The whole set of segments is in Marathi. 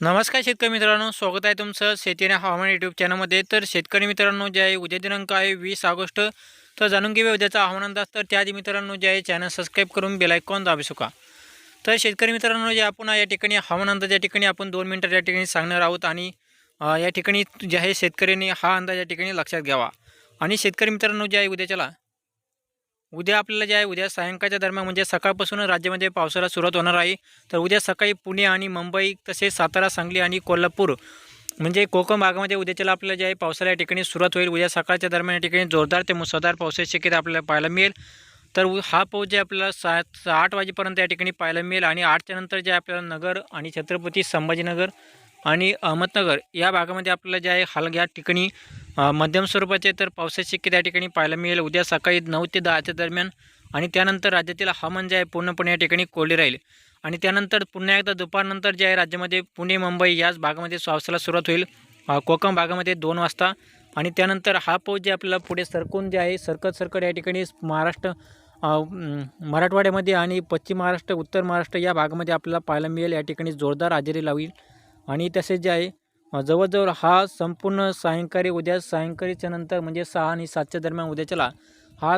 नमस्कार शेतकरी मित्रांनो स्वागत आहे तुमचं शेती आणि हवामान युट्यूब चॅनलमध्ये तर शेतकरी मित्रांनो जे आहे उद्या दिनांक आहे वीस ऑगस्ट. तर जाणून घेऊया उद्याचा हवामान अंदाज. तर त्याआधी मित्रांनो जे आहे चॅनल सबस्क्राईब करून बेलायकॉन दाबू शका तर शेतकरी मित्रांनो जे आपण या ठिकाणी हवामान अंदाज या ठिकाणी आपण दोन मिनटात या ठिकाणी सांगणार आहोत आणि या ठिकाणी जे आहे शेतकऱ्यांनी हा अंदाज या ठिकाणी लक्षात घ्यावा. आणि शेतकरी मित्रांनो जे आहे उद्याच्याला उद्या आपल्याला जे आहे उद्या सायंकाळच्या दरम्यान म्हणजे सकाळपासून राज्यामध्ये पावसाला सुरुवात होणार आहे. तर उद्या सकाळी पुणे आणि मुंबई तसेच सातारा सांगली आणि कोल्हापूर म्हणजे कोकण भागामध्ये उद्याच्याला आपल्याला जे आहे पावसाला या ठिकाणी सुरुवात होईल. उद्या सकाळच्या दरम्यान या ठिकाणी जोरदार ते मुसळधार पावसाची शक्यता आपल्याला पाहायला मिळेल. तर उ- हा पाऊस जे आपल्याला सात आठ वाजेपर्यंत या ठिकाणी पाहायला मिळेल आणि आठच्या नंतर जे आपल्याला नगर आणि छत्रपती संभाजीनगर आणि अहमदनगर या भागामध्ये आपल्याला जे आहे हाल या ठिकाणी मध्यम स्वरूपाचे तर पावसाची शक्यता या ठिकाणी पाहायला मिळेल? उद्या सकाळी नऊ ते दहाच्या दरम्यान आणि त्यानंतर राज्यातील हवामान जे म्हणजे आहे पूर्णपणे या ठिकाणी कोरडे राहील. आणि त्यानंतर पुन्हा एकदा दुपारनंतर जे आहे राज्यामध्ये पुणे मुंबई याच भागामध्ये पावसाला सुरुवात होईल. कोकण भागामध्ये दोन वाजता. आणि त्यानंतर हा पाऊस जे आपल्याला पुढे सरकून जे आहे सरकत सरकत या ठिकाणी महाराष्ट्र मराठवाड्यामध्ये आणि पश्चिम महाराष्ट्र उत्तर महाराष्ट्र या भागामध्ये आपल्याला पाहायला मिळेल. या ठिकाणी जोरदार हजेरी लावेल. आणि तसेच जे आहे जवळजवळ हा संपूर्ण सायंकाळी उद्या सायंकाळीच्या नंतर म्हणजे सहा आणि सातच्या दरम्यान उद्याच्याला हा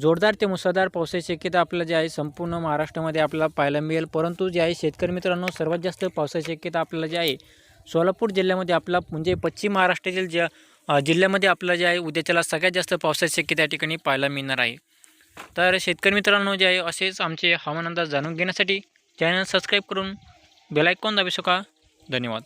जोरदार ते मुसळधार पावसाची शक्यता आपल्याला जे आहे संपूर्ण महाराष्ट्रामध्ये आपल्याला पाहायला मिळेल. परंतु जे आहे शेतकरी मित्रांनो सर्वात जास्त पावसाची शक्यता आपल्याला जे आहे सोलापूर जिल्ह्यामध्ये आपला म्हणजे पश्चिम महाराष्ट्रातील ज्या जिल्ह्यामध्ये आपल्याला जे आहे उद्याच्याला सगळ्यात जास्त पावसाची शक्यता या ठिकाणी पाहायला मिळणार आहे. तर शेतकरी मित्रांनो जे आहे असेच आमचे हवामान अंदाज जाणून घेण्यासाठी चॅनल सबस्क्राईब करून बेलायकॉन दाबू शका धन्यवाद.